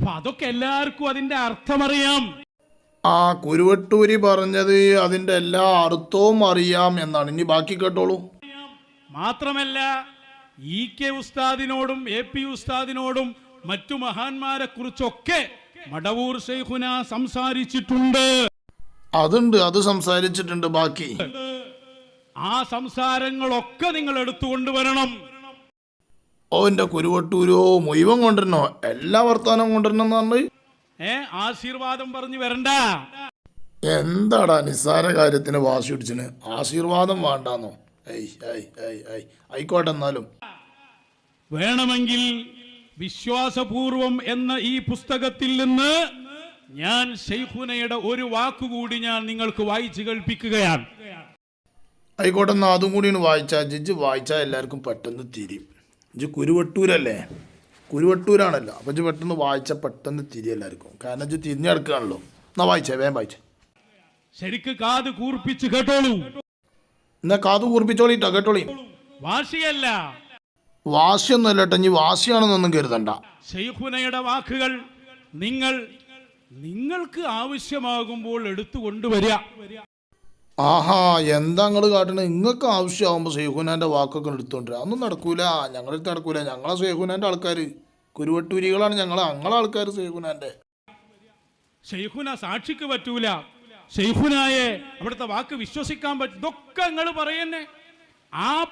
അപ്പൊ അതൊക്കെ എല്ലാവർക്കും അതിന്റെ അർത്ഥമറിയാം. ആ കുരുവട്ടൂരി പറഞ്ഞത് അതിന്റെ എല്ലാ അർത്ഥവും അറിയാം എന്നാണ്. ഇനി ബാക്കി കേട്ടോളൂ. മാത്രമല്ല ഇ കെ ഉസ്താദിനോടും എ പി ഉസ്താദിനോടും മറ്റു മഹാന്മാരെ കുറിച്ചൊക്കെ മടവൂർ ഷെയ്ഖുന സംസാരിച്ചിട്ടുണ്ട്. അതുണ്ട് അത് സംസാരിച്ചിട്ടുണ്ട് ബാക്കി. ആ സംസാരങ്ങളൊക്കെ നിങ്ങൾ എടുത്തുകൊണ്ടുവരണം ഓ എന്റെ കുരുവട്ടൂരോ മുഴുവൻ കൊണ്ടിരുന്നോ എല്ലാ വർത്താനം കൊണ്ടിരുന്നോ പറഞ്ഞ്? ഏ ആശീർവാദം പറഞ്ഞു വരണ്ട. എന്താടാ നിസ്സാര കാര്യത്തിന് വാശി പിടിച്ചിന് ആശീർവാദം വേണ്ടാന്നോ? ആയിക്കോട്ടെ എന്നാലും. വേണമെങ്കിൽ വിശ്വാസപൂർവം എന്ന ഈ പുസ്തകത്തിൽ നിന്ന് ഞാൻ ഷെയ്ഖുനയുടെ ഒരു വാക്കുകൂടി ഞാൻ നിങ്ങൾക്ക് വായിച്ചു കേൾപ്പിക്കുകയാണ്. ആയിക്കോട്ടെ എന്നാ അതും കൂടിയാണ് വായിച്ചാൽ ജിജ് വായിച്ചാൽ എല്ലാവർക്കും പെട്ടെന്ന് തിരിയും. ഇജ് കുരുവട്ടൂരല്ലേ? കുരുവട്ടൂരാണല്ലോ. അപ്പം ഇജ് പെട്ടെന്ന് വായിച്ചാൽ പെട്ടെന്ന് തിരിയല്ലായിരിക്കും കാരണം ഇജ് തിരിഞ്ഞെടുക്കുകയാണല്ലോ എന്നാ വായിച്ചേ വേഗം വായിച്ചേ. ശരിക്ക് കാത് കൂർപ്പിച്ച് കേട്ടോളൂ. എന്നാ കാത് കൂർപ്പിച്ചോളിട്ടോ കേട്ടോളി. വാശിയല്ല. വാശിയൊന്നുമല്ല കേട്ടോ ഇനി വാശിയാണെന്നൊന്നും കരുതണ്ട. ഷെയ്ഖുനയുടെ വാക്കുകൾ നിങ്ങൾ നിങ്ങൾക്ക് ആവശ്യമാകുമ്പോൾ എടുത്തു കൊണ്ടുവരിക ആഹാ എന്താ നിങ്ങൾ കാട്ടണത് നിങ്ങൾക്ക് ആവശ്യമാകുമ്പോൾ സേഹുനാന്റെ വാക്കൊക്കെ എടുത്തോണ്ടിരാ അതൊന്നും നടക്കൂല. ഞങ്ങളടുത്ത് നടക്കൂല. ഞങ്ങളെ സേഹുനാന്റെ ആൾക്കാർ കുരുവട്ടൂരികളാണ് ഞങ്ങൾ ഞങ്ങളെ ആൾക്കാർ സേഹുനാന്റെ ഷെയ്ഖുന സാക്ഷിക്ക് പറ്റൂല. ഷെയ്ഖുനായെ അവിടുത്തെ വാക്ക് വിശ്വസിക്കാൻ പറ്റും ഇതൊക്കെ നിങ്ങൾ പറയുന്നേ. ആ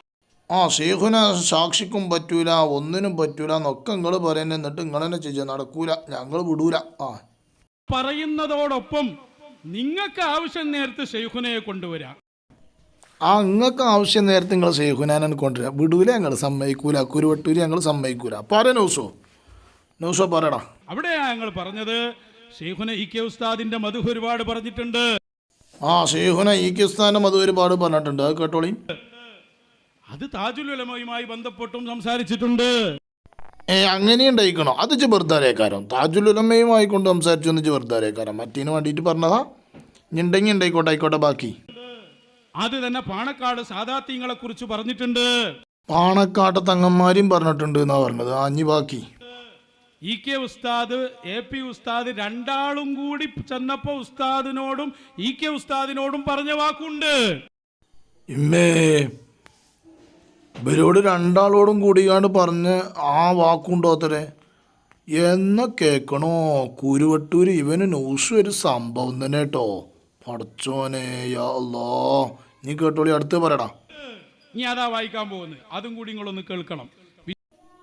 ആ ഷെയ്ഖുന സാക്ഷിക്കും പറ്റൂല ഒന്നിനും പറ്റൂല എന്നൊക്കെ നിങ്ങൾ പറയുന്നത് എന്നിട്ട് നിങ്ങൾ തന്നെ ചെയ്യാൻ നടക്കൂല. ഞങ്ങൾ വിടൂല. ആ. പറയുന്നതോടൊപ്പം നിങ്ങൾക്ക് ആവശ്യം നേരത്തെ ഷെയ്ഖുനയെ കൊണ്ടുവരാം. ആ നിങ്ങൾക്ക് ആവശ്യം നേരത്തെ നിങ്ങൾ ഷെയ്ഖുനാനാണ് കൊണ്ടുവരാം. വിടൂല ഞങ്ങൾ സമ്മതിക്കൂല. കുരുവട്ടൂര് ഞങ്ങൾ സമ്മതിക്കൂല. പറ നൗസോ. നൗസോ പറയടാ. അവിടെയാ ഞങ്ങൾ പറഞ്ഞത്. ഷെയ്ഖുന ഇ കെ ഉസ്താദിന്റെ മധു ഒരുപാട് പറഞ്ഞിട്ടുണ്ട്. ആ ഷെയ്ഖുന ഈ ഉസ്താദിന്റെ മധു ഒരുപാട് പറഞ്ഞിട്ടുണ്ട്. അത് കേട്ടോളി. അത് താജുൽ ഉലമയുമായി ബന്ധപ്പെട്ടും സംസാരിച്ചിട്ടുണ്ട്. ഏ അങ്ങനെ ഉണ്ടായിക്കണോ? അത് വെറുതാരേക്കാരം താജുലുലമ്മയുമായി കൊണ്ട് സംസാരിച്ചു വെറുതാരേക്കാരം മറ്റീന് വേണ്ടിയിട്ട് പറഞ്ഞതാ? ഇനി ഉണ്ടെങ്കിൽ ഉണ്ടായിക്കോട്ടെ ആയിക്കോട്ടെ ബാക്കി. അത് തന്നെ പാണക്കാട് സാധാത്യങ്ങളെ കുറിച്ച് പറഞ്ഞിട്ടുണ്ട്. പാണക്കാട്ട് തങ്ങന്മാരും പറഞ്ഞിട്ടുണ്ട് എന്നാ പറഞ്ഞത്. അഞ്ഞു ബാക്കി. ഇ കെ ഉസ്താദ് എ പി ഉസ്താദ് രണ്ടാളും കൂടി ചെന്നപ്പോ ഉസ്താദിനോടും ഇ കെ ഉസ്താദിനോടും പറഞ്ഞ വാക്കുണ്ട്. ഇമ്മേ ഇവരോട് രണ്ടാളോടും കൂടിയാണ് പറഞ്ഞ് ആ വാക്കുണ്ടോത്തരെ എന്ന കേക്കണോ? കുരുവട്ടൂര് ഇവന് ന്യൂസ് ഒരു സംഭവം തന്നെ കേട്ടോ. പടച്ചോനെ യാ അല്ലാ നീ കേട്ടോളി അടുത്ത് പറയടാ. ഇനി അതാ വായിക്കാൻ പോകുന്നത്. അതും കൂടി നിങ്ങളൊന്ന് കേൾക്കണം.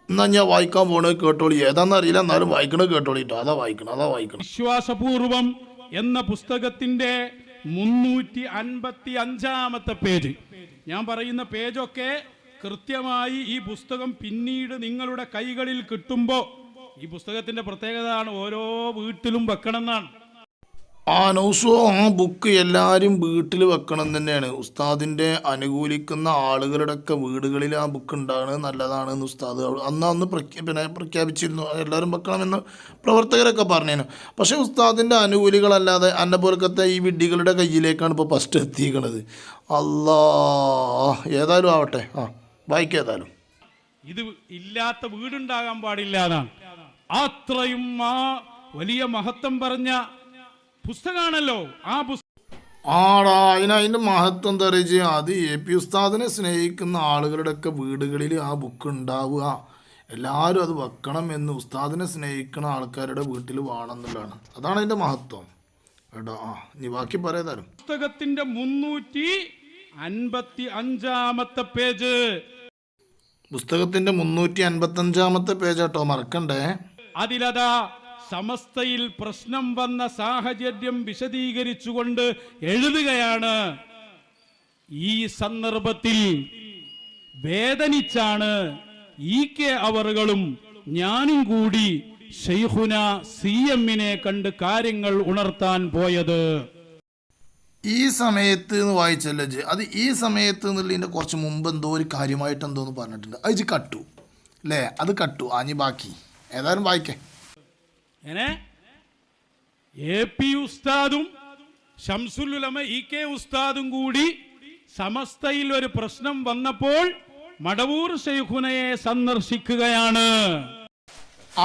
എന്നാ ഞാൻ വായിക്കാൻ പോണത് കേട്ടോളി. ഏതാന്ന് അറിയില്ല എന്നാലും വായിക്കണത് കേട്ടോളിട്ടോ അതാ വായിക്കണം അതാ വായിക്കണം. വിശ്വാസപൂർവം എന്ന പുസ്തകത്തിന്റെ മുന്നൂറ്റി അൻപത്തി അഞ്ചാമത്തെ പേജ്. ഞാൻ പറയുന്ന പേജൊക്കെ കൃത്യമായി ഈ പുസ്തകം പിന്നീട് നിങ്ങളുടെ കൈകളിൽ കിട്ടുമ്പോൾ ഈ പുസ്തകത്തിന്റെ പ്രത്യേകത ഓരോ വീട്ടിലും വെക്കണം എന്നാണ് ആ നൗസോ ആ ബുക്ക് എല്ലാവരും വീട്ടിൽ വെക്കണം തന്നെയാണ്. ഉസ്താദിന്റെ അനുകൂലിക്കുന്ന ആളുകളുടെയൊക്കെ വീടുകളിൽ ആ ബുക്ക് ഉണ്ടാണ് നല്ലതാണ് എന്ന് ഉസ്താദ് അന്ന് അന്ന് പ്രഖ്യാ പിന്നെ പ്രഖ്യാപിച്ചിരുന്നു. എല്ലാവരും വെക്കണമെന്ന് പ്രവർത്തകരൊക്കെ പറഞ്ഞേനു. പക്ഷേ ഉസ്താദിന്റെ അനുകൂലികളല്ലാതെ അന്നെ പോലത്തെ ഈ വിഡ്ഢികളുടെ കയ്യിലേക്കാണ് ഇപ്പോൾ ഫസ്റ്റ് എത്തിക്കണത് അല്ലാ ഏതായാലും ആവട്ടെ. ആ ബൈക്ക് ഏതായാലും. ഇത് ഇല്ലാത്ത വീടുണ്ടാകാൻ പാടില്ല അത്രയും ആ വലിയ മഹത്വം പറഞ്ഞ പുസ്തകമാണല്ലോ ആ പുസ്തകം ആടാ അതിന് അതിന്റെ മഹത്വം എന്താ പറയുക അത് എ പി ഉസ്താദിനെ സ്നേഹിക്കുന്ന ആളുകളുടെയൊക്കെ വീടുകളിൽ ആ ബുക്ക് ഉണ്ടാവുക. എല്ലാവരും അത് വെക്കണം എന്ന് ഉസ്താദിനെ സ്നേഹിക്കുന്ന ആൾക്കാരുടെ വീട്ടിൽ വേണമെന്നുള്ളതാണ് അതാണ് അതിന്റെ മഹത്വം. കേട്ടോ? ആ നീ ബാക്കി പറയതാലും പുസ്തകത്തിന്റെ മുന്നൂറ്റി അൻപത്തി അഞ്ചാമത്തെ പേജ്. പുസ്തകത്തിന്റെ മുന്നൂറ്റി അൻപത്തി അഞ്ചാമത്തെ പേജ് കേട്ടോ മറക്കണ്ടേ. അതിലതാ സമസ്തയിൽ പ്രശ്നം വന്ന സാഹചര്യം വിശദീകരിച്ചുകൊണ്ട് എഴുതുകയാണ്. ഈ സന്ദർഭത്തിൽ വേദനിച്ചാണ് ഇ കെ അവറുകളും ഞാനും കൂടി ഷെയ്ഖുന സി എമ്മിനെ കണ്ട് കാര്യങ്ങൾ ഉണർത്താൻ പോയത്. ഈ സമയത്ത് എന്ന് വായിച്ചല്ലേ അത് ഈ സമയത്ത് എന്നുള്ളതിന്റെ കുറച്ച് മുമ്പ് എന്തോ ഒരു കാര്യമായിട്ട് എന്തോന്ന് പറഞ്ഞിട്ടുണ്ട്. അത് കട്ടു. അല്ലേ അത് കട്ടു. ആ ബാക്കി. ഏതായാലും വായിക്കേ. എ പി ഉസ്താദും ഷംസുലുലമ ഇ കെ ഉസ്താദും കൂടി സമസ്തയിൽ ഒരു പ്രശ്നം വന്നപ്പോൾ മടവൂർ ഷെയ്ഖുനയെ സന്ദർശിക്കുകയാണ്.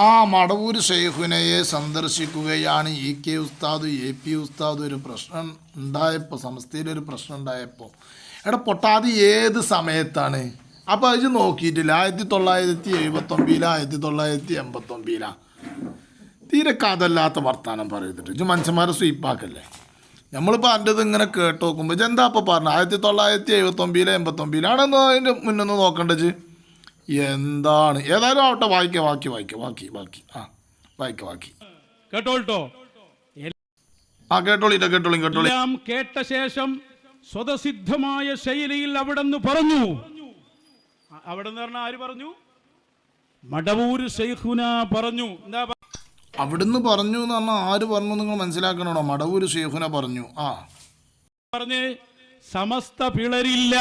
ആ മടവൂർ ഷെയ്ഖുനയെ സന്ദർശിക്കുകയാണ് ഇ കെ ഉസ്താദ് എ പി ഉസ്താദ് ഒരു പ്രശ്നം ഉണ്ടായപ്പോൾ സമസ്തയിൽ ഒരു പ്രശ്നം ഉണ്ടായപ്പോൾ എടാ പൊട്ടാത് ഏത് സമയത്താണ്? അപ്പോൾ അത് നോക്കിയിട്ടില്ല. ആയിരത്തി തൊള്ളായിരത്തി എഴുപത്തൊമ്പതില ആയിരത്തി തൊള്ളായിരത്തി എൺപത്തൊമ്പതില. തീരെ കഥല്ലാത്ത വർത്തമാനം പറയുന്നുണ്ട് ഇത് മനുഷ്യന്മാരെ സ്വീപ്പാക്കല്ലേ നമ്മളിപ്പോൾ അതിന്റെ ഇത് ഇങ്ങനെ കേട്ട് നോക്കുമ്പോൾ ഇത് എന്താ ഇപ്പോൾ പറഞ്ഞത് ആയിരത്തി തൊള്ളായിരത്തി എഴുപത്തൊമ്പതിലെ എൺപത്തൊമ്പതിലാണെന്ന് അതിന്റെ മുന്നൊന്ന് നോക്കേണ്ടത് എന്താണ്? ഏതായാലും ആവട്ടെ വായിക്കാം വാക്കി വായിക്കാം വാക്കി വാക്കി ആ വായിക്കാം വാക്കി കേട്ടോട്ടോ ആ കേട്ടോളി കേട്ടോളി കേട്ടോളി. കേട്ട ശേഷം സ്വതസിദ്ധമായ ശൈലിയിൽ അവിടെന്ന് പറഞ്ഞു. അവിടെ നിന്ന് പറഞ്ഞ ആര് പറഞ്ഞു? മടവൂര് ശൈഖുന പറഞ്ഞു. എന്താ അവിടുന്ന് പറഞ്ഞു എന്ന് പറഞ്ഞാൽ ആര് പറഞ്ഞു നിങ്ങൾ മനസ്സിലാക്കണോ മടവൂര് ഷെയ്ഖുന പറഞ്ഞു. ആ. പറഞ്ഞ് സമസ്ത പിളരില്ല.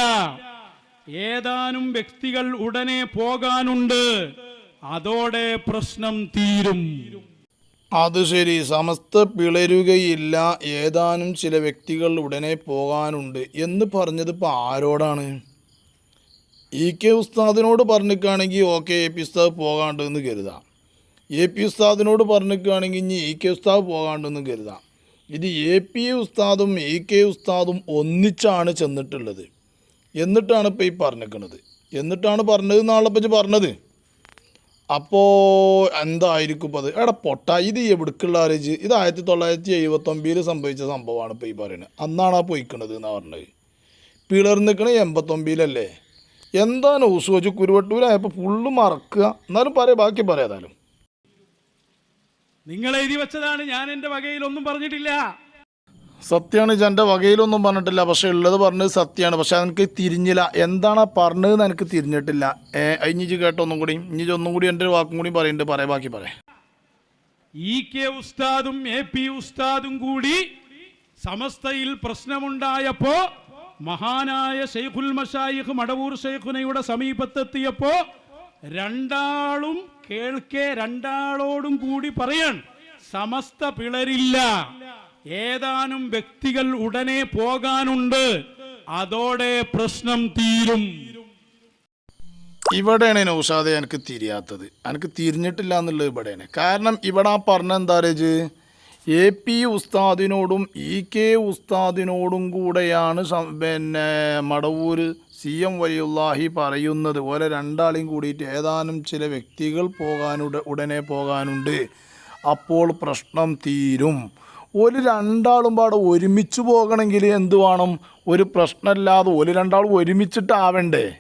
ഏതാനും വ്യക്തികൾ ഉടനെ പോകാനുണ്ട്. അതോടെ പ്രശ്നം തീരും. അത് ശരി. സമസ്ത പിളരുകയില്ല. ഏതാനും ചില വ്യക്തികൾ ഉടനെ പോകാനുണ്ട്. എന്ന് പറഞ്ഞത് ഇപ്പോൾ ആരോടാണ്? ഇ കെ ഉസ്താദിനോട് പറഞ്ഞിക്കാണെങ്കിൽ ഓക്കെ എ പി ഉസ്താദ് പോകാണ്ട് എന്ന് കരുതാം. എ പി ഉസ്താദിനോട് പറഞ്ഞിരിക്കുകയാണെങ്കിൽ ഇനി ഇ കെ ഉസ്താദ് പോകാണ്ടെന്ന് കരുതാം. ഇത് എ പി ഉസ്താദും ഇ കെ ഉസ്താദും ഒന്നിച്ചാണ് ചെന്നിട്ടുള്ളത്. എന്നിട്ടാണ് ഇപ്പോൾ ഈ പറഞ്ഞിരിക്കുന്നത് എന്നിട്ടാണ് പറഞ്ഞത് നാളെ പറ്റി പറഞ്ഞത്. അപ്പോൾ എന്തായിരിക്കും അത്? എടാ പൊട്ട ഇത് എവിടേക്കുള്ള ആരേജ് ഇത് ആയിരത്തി തൊള്ളായിരത്തി എഴുപത്തൊമ്പതിൽ സംഭവിച്ച സംഭവമാണ് ഇപ്പോൾ ഈ പറയുന്നത് അന്നാണ് ആ പോയിക്കണത് എന്നാണ് പറഞ്ഞത്. പിളർന്നിക്കണ എൺപത്തൊമ്പതിലല്ലേ? എന്താണ് ഊസുവച്ച് കുരുവട്ടൂരായപ്പോൾ ഫുള്ള് മറക്കുക. എന്നാലും പറയാം ബാക്കി പറയാം ഏതായാലും. നിങ്ങൾ എഴുതി വെച്ചതാണ് ഞാൻ എന്റെ വകയിൽ ഒന്നും പറഞ്ഞിട്ടില്ല. സത്യമാണ് ഇത് എന്റെ വകയിലൊന്നും പറഞ്ഞിട്ടില്ല. പക്ഷേ ഉള്ളത് പറഞ്ഞത് സത്യമാണ്. പക്ഷെ എനിക്ക് തിരിഞ്ഞില്ല. എന്താണ് പറഞ്ഞതെന്ന് എനിക്ക് തിരിഞ്ഞിട്ടില്ല. ഏ ഇഞ്ഞിച്ച് കേട്ടോ ഒന്നും കൂടി ഇഞ്ഞി ഒന്നും കൂടി എന്റെ ഒരു വാക്കും കൂടി പറയുന്നുണ്ട് പറയാം ബാക്കി പറയാം. ഇ കെ ഉസ്താദും എ പി ഉസ്താദും കൂടി സമസ്തയിൽ പ്രശ്നമുണ്ടായപ്പോ മഹാനായ ഷെയ്ഖുൽ മഷായിഖ് മടവൂർ ഷെയ്ഖുനയുടെ സമീപത്തെത്തിയപ്പോ രണ്ടാളും കേൾക്കെ രണ്ടാളോടും കൂടി പറയാൻ സമസ്ത പിളരില്ല. ഏതാനും വ്യക്തികൾ ഉടനെ പോകാനുണ്ട്. അതോടെ പ്രശ്നം തീരും. ഇവിടെയാണ് നൗഷാദെ എനിക്ക് തിരിയാത്തത്. എനിക്ക് തിരിഞ്ഞിട്ടില്ല എന്നുള്ളത് ഇവിടെയാണ്. കാരണം ഇവിടെ പറഞ്ഞ എന്താ പറയുക എ പി ഉസ്താദിനോടും ഇ കെ ഉസ്താദിനോടും കൂടെയാണ് പിന്നെ മടവൂർ സി എം വലിയുല്ലാഹി പറയുന്നത് പോലെ രണ്ടാളെയും കൂടിയിട്ട് ഏതാനും ചില വ്യക്തികൾ പോകാനുട ഉടനെ പോകാനുണ്ട്. അപ്പോൾ പ്രശ്നം തീരും. ഒരു രണ്ടാളും പാടെ ഒരുമിച്ച് പോകണമെങ്കിൽ എന്ത് വേണം? ഒരു പ്രശ്നമില്ലാതെ ഒരു രണ്ടാളും ഒരുമിച്ചിട്ടാവണ്ടേ?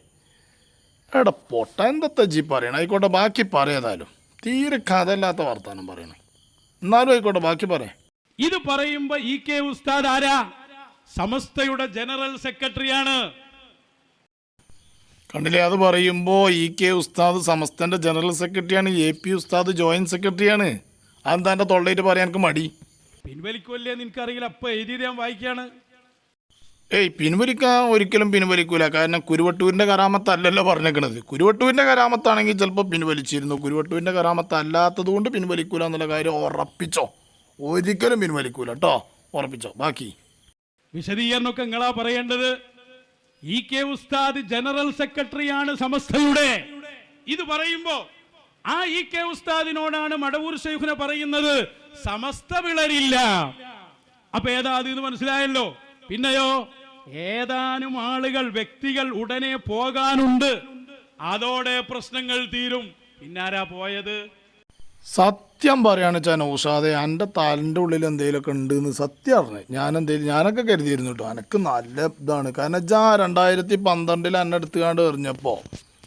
എടാ പൊട്ട എന്തത്തെ ജി പറയണം? ആയിക്കോട്ടെ ബാക്കി പറയേതായാലും തീരെ കഥയില്ലാത്ത വർത്തമാനം പറയണം. എന്നാലും ആയിക്കോട്ടെ ബാക്കി പറയാം. ഇത് പറയുമ്പോ ഇ കെ ഉസ്താദ് ആരാ? സമസ്തയുടെ ജനറൽ സെക്രട്ടറിയാണ്. കണ്ടില്ലേ അത് പറയുമ്പോൾ ഇ കെ ഉസ്താദ് സമസ്തന്റെ ജനറൽ സെക്രട്ടറിയാണ് എ പി ഉസ്താദ് ജോയിന്റ് സെക്രട്ടറിയാണ്. അതെന്താ എന്റെ തൊള്ളയിട്ട് പറയാൻ എനിക്ക് മടി? പിൻവലിക്കുമല്ലേ നിനക്കറിയില്ല അപ്പം എഴുതിയത് ഞാൻ വായിക്കാണ് ഏയ് പിൻവലിക്കാൻ ഒരിക്കലും പിൻവലിക്കൂല. കാരണം കുരുവട്ടൂരിന്റെ കരാമത്തല്ലല്ലോ പറഞ്ഞേക്കണത്. കുരുവട്ടൂരിന്റെ കരാമത്താണെങ്കിൽ ചിലപ്പോൾ പിൻവലിച്ചിരുന്നു. കുരുവട്ടൂരിന്റെ കരാമത്തല്ലാത്തത് കൊണ്ട് പിൻവലിക്കൂല എന്നുള്ള കാര്യം ഉറപ്പിച്ചോ? ഒരിക്കലും പിൻവലിക്കൂല കേട്ടോ. ഉറപ്പിച്ചോ? ബാക്കി. വിശദീകരണമൊക്കെ നിങ്ങളാ പറയേണ്ടത്. ഇ കെ ഉസ്താദ് ജനറൽ സെക്രട്ടറിയാണ് സമസ്തയുടെ. ഇത് പറയുമ്പോ ആ ഇ കെ ഉസ്താദിനോടാണ് മടവൂർ ഷെയ്ഖിനെ പറയുന്നത് സമസ്ത വിളരില്ല. അപ്പൊ ഏതാ എന്ന് മനസ്സിലായല്ലോ? പിന്നെയോ ഏതാനും ആളുകൾ വ്യക്തികൾ ഉടനെ പോകാനുണ്ട്. അതോടെ പ്രശ്നങ്ങൾ തീരും. പിന്നാരാ പോയത്? സത്യം പറയാണ് വെച്ചാൽ നൗഷാദെ എന്റെ തലന്റെ ഉള്ളിൽ എന്തെങ്കിലുമൊക്കെ ഉണ്ട് എന്ന് സത്യം അറിഞ്ഞു. ഞാൻ എന്തെങ്കിലും ഞാനൊക്കെ കരുതിയിരുന്നു കേട്ടോ എനിക്ക് നല്ല ഇതാണ്. കാരണം വെച്ചാൽ രണ്ടായിരത്തി പന്ത്രണ്ടിൽ എന്നെ എടുത്തുകാണ്ട് എറിഞ്ഞപ്പോൾ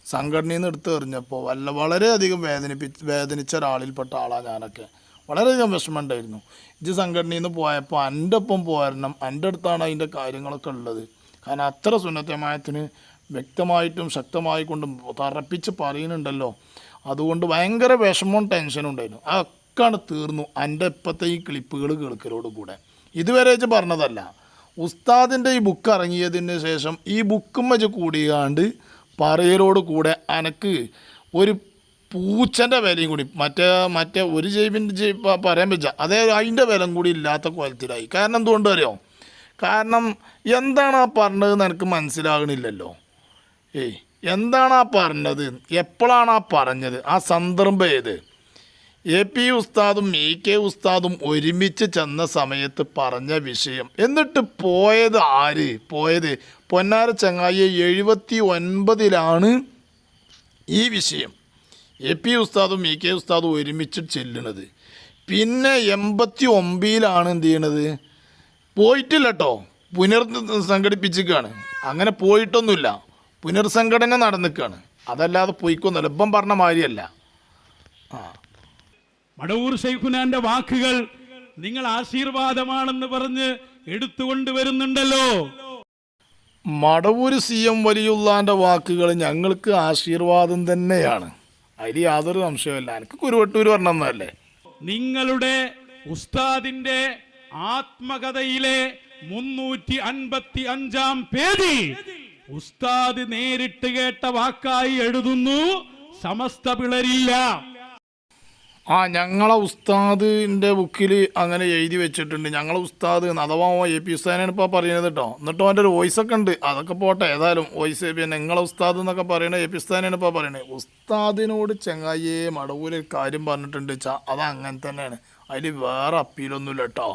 സംഘടനയിൽ നിന്ന് എടുത്ത് എറിഞ്ഞപ്പോൾ വല്ല വളരെയധികം വേദനിപ്പിച്ച് വേദനിച്ച ഒരാളിൽപ്പെട്ട ആളാണ് ഞാനൊക്കെ. വളരെയധികം വിഷമമുണ്ടായിരുന്നു. ഇത് സംഘടനയിൽ നിന്ന് പോയപ്പോൾ എന്റെ ഒപ്പം പോരണം എന്റെ അടുത്താണ് അതിന്റെ കാര്യങ്ങളൊക്കെ ഉള്ളത്. കാരണം അത്ര സുന്നത്തമായത്തിന് വ്യക്തമായിട്ടും ശക്തമായിക്കൊണ്ടും തറപ്പിച്ച് പറയുന്നുണ്ടല്ലോ. അതുകൊണ്ട് ഭയങ്കര വിഷമവും ടെൻഷനും ഉണ്ടായിരുന്നു. അതൊക്കെയാണ് തീർന്നു. എന്റെ ഇപ്പോഴത്തെ ഈ ക്ലിപ്പുകൾ കേൾക്കലോട് കൂടെ. ഇതുവരെ വെച്ച് പറഞ്ഞതല്ല. ഉസ്താദിന്റെ ഈ ബുക്ക് ഇറങ്ങിയതിന് ശേഷം ഈ ബുക്കും വെച്ച് കൂടിയാണ്ട് പറയലോട് കൂടെ അനക്ക് ഒരു പൂച്ചന്റെ വിലയും കൂടി. മറ്റേ മറ്റേ ഒരു ജൈവിന്റെ പറയാൻ പറ്റില്ല. അതേ അതിന്റെ വിലം കൂടി ഇല്ലാത്ത കോലത്തിലായി കാരണം എന്തുകൊണ്ട് അറിയോ? കാരണം എന്താണ് ആ പറഞ്ഞതെന്ന് എനിക്ക് മനസ്സിലാകണില്ലല്ലോ. ഏയ് എന്താണ് ആ പറഞ്ഞത്? എപ്പോഴാണ് ആ പറഞ്ഞത്? ആ സന്ദർഭം ഏത്? എ പി ഉസ്താദും ഇ കെ ഉസ്താദും ഒരുമിച്ച് ചെന്ന സമയത്ത് പറഞ്ഞ വിഷയം. എന്നിട്ട് പോയത് ആര്? പോയത് പൊന്നാര ചങ്ങായി എഴുപത്തി ഒൻപതിലാണ് ഈ വിഷയം. എ പി ഉസ്താദും ഇ കെ ഉസ്താദും ഒരുമിച്ച് ചെല്ലണത് പിന്നെ എൺപത്തി ഒമ്പതിലാണ് എന്ത് ചെയ്യണത്? പോയിട്ടില്ല കേട്ടോ പുനർ സംഘടിപ്പിച്ചിരിക്കുകയാണ്. അങ്ങനെ പോയിട്ടൊന്നുമില്ല. പുനർസംഘടന നടന്നിക്കാണ്. അതല്ലാതെ പോയിക്കൊന്നുമില്ല ഇപ്പം പറഞ്ഞ മാതിരിയല്ല. മടവൂർ ശൈഖുനാന്റെ വാക്കുകൾ നിങ്ങൾ ആശീർവാദമാണെന്ന് പറഞ്ഞ് എടുത്തുകൊണ്ട് വരുന്നുണ്ടല്ലോ. മടവൂര് സി എം വലിയുള്ളാന്റെ വാക്കുകൾ ഞങ്ങൾക്ക് ആശീർവാദം തന്നെയാണ്. അതിൽ യാതൊരു സംശയമില്ല എനിക്ക് കുരുവട്ടൂർ പറഞ്ഞല്ലേ നിങ്ങളുടെ ഉസ്താദിന്റെ ആത്മകഥയിലെ മുന്നൂറ്റി അൻപത്തി അഞ്ചാം പേജിൽ ഉസ്താദ് നേരിട്ട് കേട്ട വാക്കായി എഴുതുന്നു സമസ്ത പിളരില്ല. ആ ഞങ്ങളെ ഉസ്താദിന്റെ ബുക്കിൽ അങ്ങനെ എഴുതി വെച്ചിട്ടുണ്ട്. ഞങ്ങളെ ഉസ്താദ്. അഥവാ എ പി ഉസ്താദിനാണ് ഇപ്പോൾ പറയുന്നത് കേട്ടോ എന്നിട്ടോ അവന്റെ ഒരു വോയിസ് ഒക്കെ ഉണ്ട്. അതൊക്കെ പോട്ടെ ഏതായാലും വോയിസ് പിന്നെ നിങ്ങളെ ഉസ്താദ് എന്നൊക്കെ പറയണത് എ പി ഉസ്താദിനാണ് ഇപ്പോൾ പറയുന്നത് ഉസ്താദിനോട് ചെങ്ങായി മടവൂര് കാര്യം പറഞ്ഞിട്ടുണ്ട് ചാ അത് അങ്ങനെ തന്നെയാണ്. അതിൽ വേറെ അപ്പീലൊന്നുമില്ല കേട്ടോ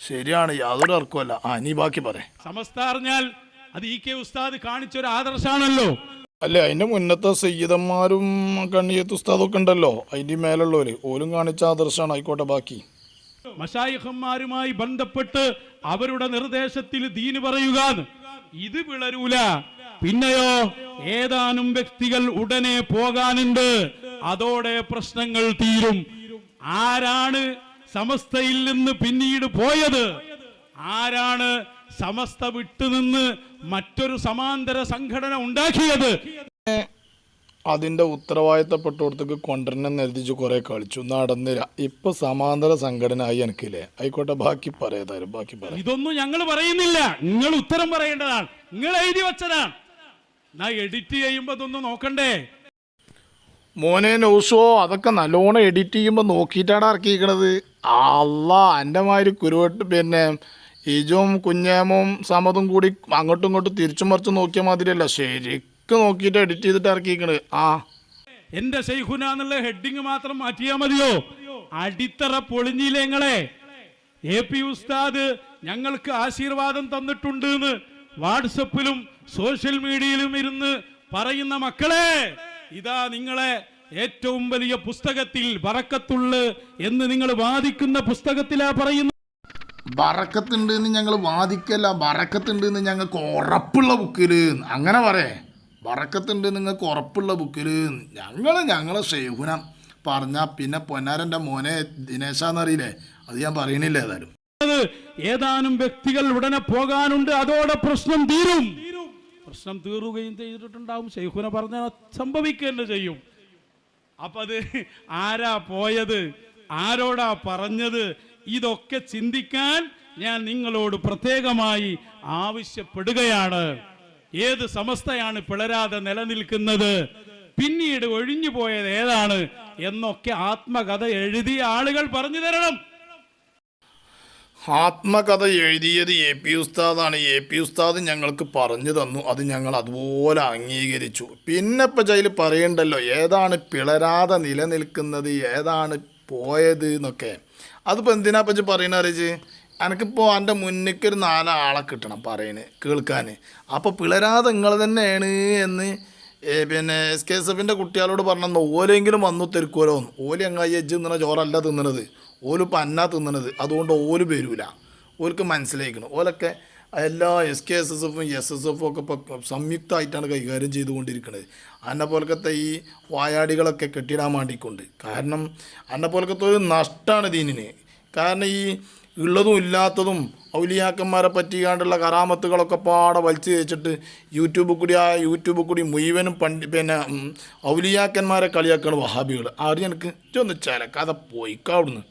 ശരിയാണ് യാതൊരു അർക്കുമല്ല ആ നീ ബാക്കി പറയാം സമസ്ത അറിഞ്ഞാൽ അത് ഇ കെ ഉസ്താദ് കാണിച്ചൊരു ആദർശാണല്ലോ. അല്ല അതിന്റെ മുന്നത്തെ സയ്യിദന്മാരും കണ്ണിയത്ത് ഉസ്താദൊക്കെ ഉണ്ടല്ലോ. അതിന്റെ മേലുള്ളവര്. ഓലും കാണിച്ച ആദർശമാണ് ആയിക്കോട്ടെ ബാക്കി. മഷായിഹന്മാരുമായി ബന്ധപ്പെട്ട് അവരുടെ നിർദ്ദേശത്തിൽ ദീന് പറയുക ഇത് വിളരൂല. പിന്നെയോ ഏതാനും വ്യക്തികൾ ഉടനെ പോകാനുണ്ട്. അതോടെ പ്രശ്നങ്ങൾ തീരും. ആരാണ് സമസ്തയിൽ നിന്ന് പിന്നീട് പോയത്? ആരാണ് സമസ്ത വിട്ടുനിന്ന് മറ്റൊരു സമാന്തര സംഘടന ഉണ്ടാക്കിയത്. അതിന്റെ ഉത്തരവാദിത്തപ്പെട്ടോടത്തേക്ക് കൊണ്ടുവരണം എഴുതിച്ച് കുറേ കളിച്ചു. നടന്നില്ല. ഇപ്പൊ സമാന്തര സംഘടന ആയി എനിക്കില്ലേ? ആയിക്കോട്ടെ ബാക്കി പറയാതാരും ബാക്കി പറയാം. ഇതൊന്നും ഞങ്ങൾ പറയുന്നില്ല. നിങ്ങൾ ഉത്തരം പറയേണ്ടതാണ്. നിങ്ങൾ എഴുതി വെച്ചതാണ്. ഞാൻ എഡിറ്റ് ചെയ്യുമ്പോ ഇതൊന്നും നോക്കണ്ടേ? മോനെ നൗസോ അതൊക്കെ നല്ലോണം എഡിറ്റ് ചെയ്യുമ്പോൾ നോക്കിയിട്ടാണ് ഇറക്കിയിരിക്കണത്. അല്ല എന്റെ മാതിരി കുരുവട്ട് പിന്നെ ഇജും കുഞ്ഞേമും സമതും കൂടി അങ്ങോട്ടും ഇങ്ങോട്ടും തിരിച്ചും മറിച്ചും നോക്കിയ മാതിരിയല്ല. ശരിക്കും നോക്കിയിട്ട് എഡിറ്റ് ചെയ്തിട്ട് ഇറക്കിയിരിക്കണ്. ആ. എന്റെ ശൈഖുന എന്നുള്ള ഹെഡിങ് മാത്രം മാറ്റിയാ മതിയോ? അടിത്തറ പൊളിഞ്ഞില്ലേ ഞങ്ങളെ എ പി ഉസ്താദ് ഞങ്ങൾക്ക് ആശീർവാദം തന്നിട്ടുണ്ട് എന്ന് വാട്സപ്പിലും സോഷ്യൽ മീഡിയയിലും ഇരുന്ന് പറയുന്ന മക്കളെ ഇതാ നിങ്ങളെ ഏറ്റവും വലിയ പുസ്തകത്തിൽ ബറക്കത്തുള്ള് എന്ന് നിങ്ങൾ വാദിക്കുന്ന പുസ്തകത്തിലാ പറയുന്നത്. ബറക്കത്തുണ്ട് എന്ന് ഞങ്ങൾ വാദിക്കല്ല ബറക്കത്തുണ്ട് എന്ന് ഞങ്ങൾക്ക് ഉറപ്പുള്ള ബുക്കിൽ അങ്ങനെ പറയേ. ബറക്കത്തുണ്ട് നിങ്ങൾക്ക് ഉറപ്പുള്ള ബുക്കിൽ ഞങ്ങൾ ഞങ്ങളെ ഷെയ്ഹുന പറഞ്ഞാൽ പിന്നെ പൊന്നാരന്റെ മോനെ ദിനേശാന്നറിയില്ലേ? അത് ഞാൻ പറയണില്ല ഏതായാലും. ഏതാനും വ്യക്തികൾ ഉടനെ പോകാനുണ്ട് അതോടെ പ്രശ്നം തീരും. പ്രശ്നം തീരുകയും ചെയ്തിട്ടുണ്ടാവും. ഷെയ്ഖുന പറഞ്ഞ സംഭവിക്കുക ചെയ്യും. അപ്പത് അത് ആരാ പോയത്? ആരോടാ പറഞ്ഞത്? ഇതൊക്കെ ചിന്തിക്കാൻ ഞാൻ നിങ്ങളോട് പ്രത്യേകമായി ആവശ്യപ്പെടുകയാണ്. ഏത് സമസ്തയാണ് പിളരാതെ നിലനിൽക്കുന്നത്? പിന്നീട് ഒഴിഞ്ഞു പോയത് ഏതാണ്? എന്നൊക്കെ ആത്മകഥ എഴുതിയ ആളുകൾ പറഞ്ഞു തരണം. ആത്മകഥ എഴുതിയത് എ പി ഉസ്താദാണ്. എ പി ഉസ്താദ് ഞങ്ങൾക്ക് പറഞ്ഞു തന്നു. അത് ഞങ്ങൾ അതുപോലെ അംഗീകരിച്ചു. പിന്നെ ഇപ്പം ജയിൽ പറയണ്ടല്ലോ ഏതാണ് പിളരാതെ നിലനിൽക്കുന്നത്? ഏതാണ് പോയത് എന്നൊക്കെ. അതിപ്പോൾ എന്തിനാ പറ്റി പറയണ അറിയിച്ച് എനിക്കിപ്പോൾ എന്റെ മുന്നിക്ക് ഒരു നാലാളെ കിട്ടണം പറയണ് കേൾക്കാൻ അപ്പോൾ പിളരാതെ നിങ്ങൾ തന്നെയാണ് എന്ന് പിന്നെ എസ് കെ എസ് എഫിന്റെ കുട്ടികളോട് പറഞ്ഞെന്ന് ഓലെങ്കിലും വന്നു തെരുക്കുമല്ലോ ഓൽ അങ്ങായി എജ്ജ് തിന്നണ ചോറല്ല തിന്നണത്? ഓലിപ്പോൾ അന്നാ തിന്നണത്? അതുകൊണ്ട് ഓൽ വരൂല. ഓർക്ക് മനസ്സിലാക്കണം ഓലൊക്കെ എല്ലാ എസ് കെ എസ് എസ് എഫും എസ് എസ് എഫും ഒക്കെ ഇപ്പോൾ സംയുക്തമായിട്ടാണ് കൈകാര്യം ചെയ്തുകൊണ്ടിരിക്കുന്നത് അന്നെ പോലത്തെ ഈ വായാടികളൊക്കെ കെട്ടിടാൻ വേണ്ടിക്കൊണ്ട്. കാരണം അന്നെ പോലത്തെ ഒരു നഷ്ടമാണ് ദീനിന്. കാരണം ഈ ഉള്ളതും ഇല്ലാത്തതും ഔലിയാക്കന്മാരെ പറ്റിയാണ്ടുള്ള കറാമത്തുകളൊക്കെ പാടെ വലിച്ചു വെച്ചിട്ട് യൂട്യൂബിൽ കൂടി ആ യൂട്യൂബിൽ കൂടി മുഴുവനും പണ്ട് പിന്നെ ഔലിയാക്കന്മാരെ കളിയാക്കാണ് വഹാബികൾ ആരും എനിക്ക് ഇതൊന്ന് ചിലക്കാതെ പോയിക്കാവിടുന്ന്